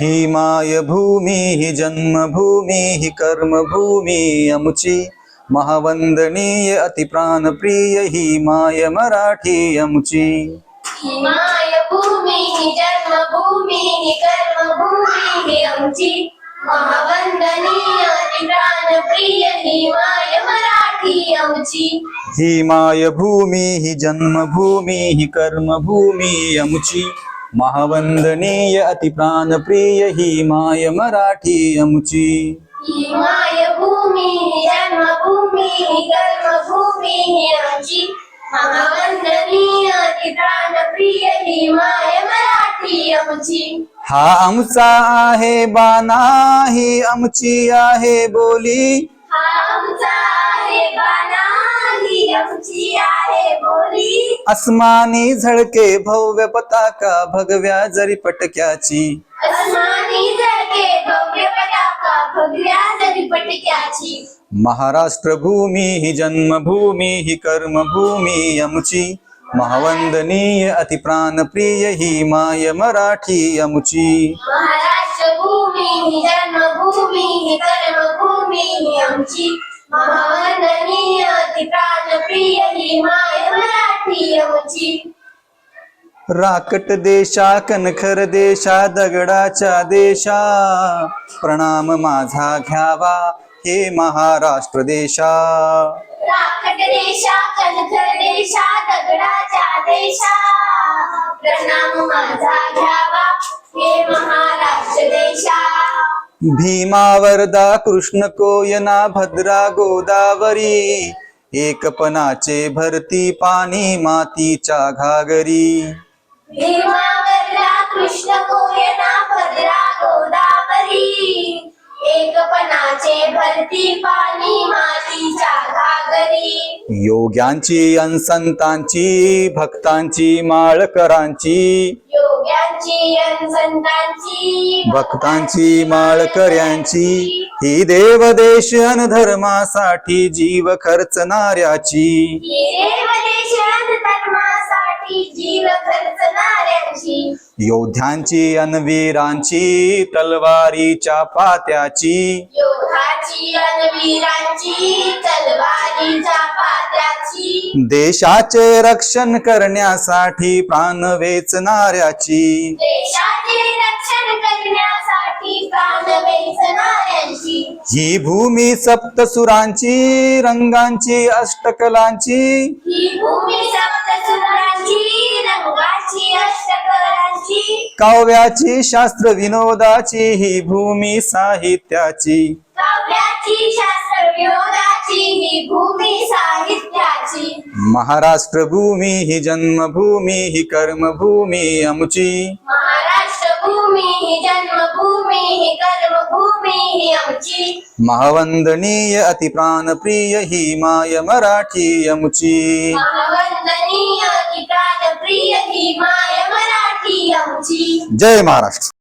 ही माय भूमी ही जन्मभूमी ही कर्मभूमी अमुची महावंदनीय अतिप्राण ही माय मराठी अमुची ही माय भूमी ही जन्मभूमी ही कर्मभूमी ही आमची महावंदनीय प्राण ही माय मराठी ही माय भूमी ही जन्मभूमी ही कर्मभूमी अमुची। महावंदनीय अतिप्राण प्रिय ही माय मराठी अमुची। ही माय भूमी ही जन्मभूमी ही कर्मभूमी ही आमची महावंदनीय प्राण प्रिय ही माय मराठी हा आमचा आहे बाना ही आमची आहे बोली। अस्मानी झळके भव्य पताका भगव्या जरी पटक्याची. महाराष्ट्र भूमी ही जन्मभूमी ही कर्मभूमी अमुची महावंदनीय अतिप्राण प्रिय ही माय मराठी अमुची महाराष्ट्र भूमी ही जन्मभूमी ही कर्मभूमी आमची महावंदनीय ती प्राणप्रिय ही माय मराठी आमची. राकट देशा कणखर देशा दगडाच्या देशा प्रणाम माझा घ्यावा हे महाराष्ट्र देशा. राखट देशा देशा दगडाच्या देशा प्रणाम माझा भीमा वरदा कृष्ण कोयना भद्रा गोदावरी एकपणाचे भरती पाणी मातीच्या घागरी. कृष्ण कोयना भद्रा गोदावरी एकपणाचे भरती पाणी मातीच्या घागरी. योग्यांची अनसंतांची भक्तांची माळकरांची योग्यांची अन संतांची भक्तांची माळकऱ्यांची ही देवदेश अन धर्मासाठी जीव खर्चणाऱ्याची. धर्मासाठी जीव खर्चणाऱ्यांची. योद्ध्यांची अन वीरांची तलवारीच्या पात्याची. योधाची अन वीरांची तलवारीच्या पात्याची देशाचे रक्षण करण्यासाठी प्राण वेचणाऱ्याची. देशाचे रक्षण करण्यासाठी प्राण वेचणाऱ्यांची. ही भूमी सप्तसुरांची रंगांची अष्टकलांची. ही काव्याची शास्त्र विनोदाची ही भूमी साहित्याची. काव्याची शास्त्र विनोदाची ही भूमी साहित्याची. महाराष्ट्र भूमी ही जन्मभूमी ही कर्मभूमी अमुची महाराष्ट्र भूमी ही जन्मभूमी ही कर्मभूमी ही आमची. महावंदनीय अतिप्राण प्रिय ही माय मराठी अमुची महावंदनीय ती प्राणप्रिय ही माय मराठी आमची. जय महाराष्ट्र.